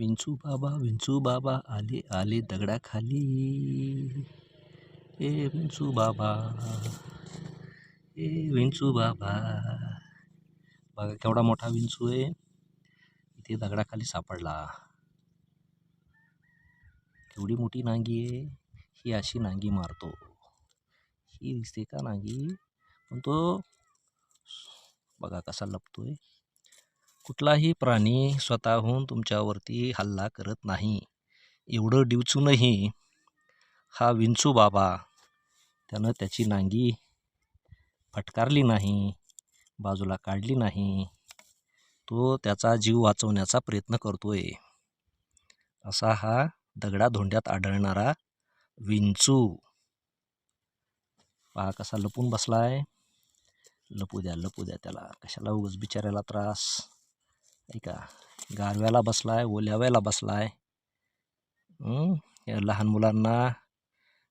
विंचू बाबा विंचू बाबा आले आले दगडाखाली. ए विंचू बाबा. ए विंचू बाबा. बघा केवढा मोठा विंचू आहे. इथे दगडाखाली सापडला. केवढी मोठी नांगी आहे. ही अशी नांगी मारतो. ही दिसते का नांगी? पण तो बघा कसा लपतोय. कुठलाही प्राणी स्वतःहून तुमच्यावरती हल्ला करत नाही. एवढं डिवचूनही हा विंचू बाबा त्यानं त्याची नांगी फटकारली नाही बाजूला काढली नाही. तो त्याचा जीव वाचवण्याचा प्रयत्न करतोय. असा हा दगडाधोंड्यात आढळणारा विंचू. पहा कसा लपून बसलाय. लपू द्या लपू द्या त्याला. कशाला उगाच बिचाऱ्याला त्रास. ऐका गारव्याला बसला आहे ओल्याव्याला बसला आहे या लहान मुलांना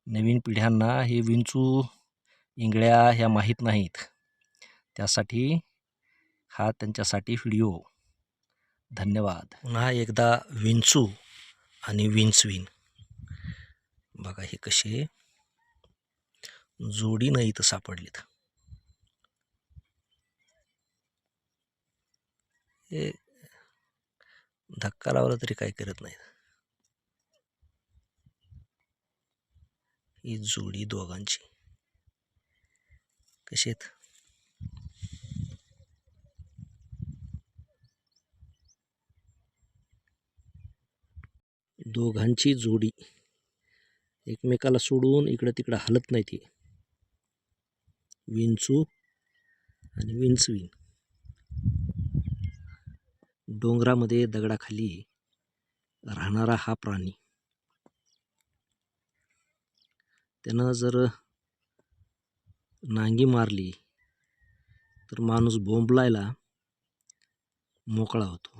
नवीन पिढ्यांना हे विंचू इंगळ्या ह्या माहीत नाहीत. त्यासाठी हा त्यांच्यासाठी व्हिडिओ धन्यवाद. पुन्हा एकदा विंचू आणि विंचवीन. बघा हे कसे जोडीनं इथं सापडलेत. हे धक्का लावला तरी काय करत नाहीत. ही जोडी दोघांची. कशी आहेत? दोघांची जोडी. एकमेकाला सोडून इकडं तिकडं हलत नाही ती. विंचू आणि विंचवीन. डोंगरामध्ये दगडाखाली राहणारा हा प्राणी. त्यानं जर नांगी मारली तर माणूस बोंबलायला मोकळा होतो.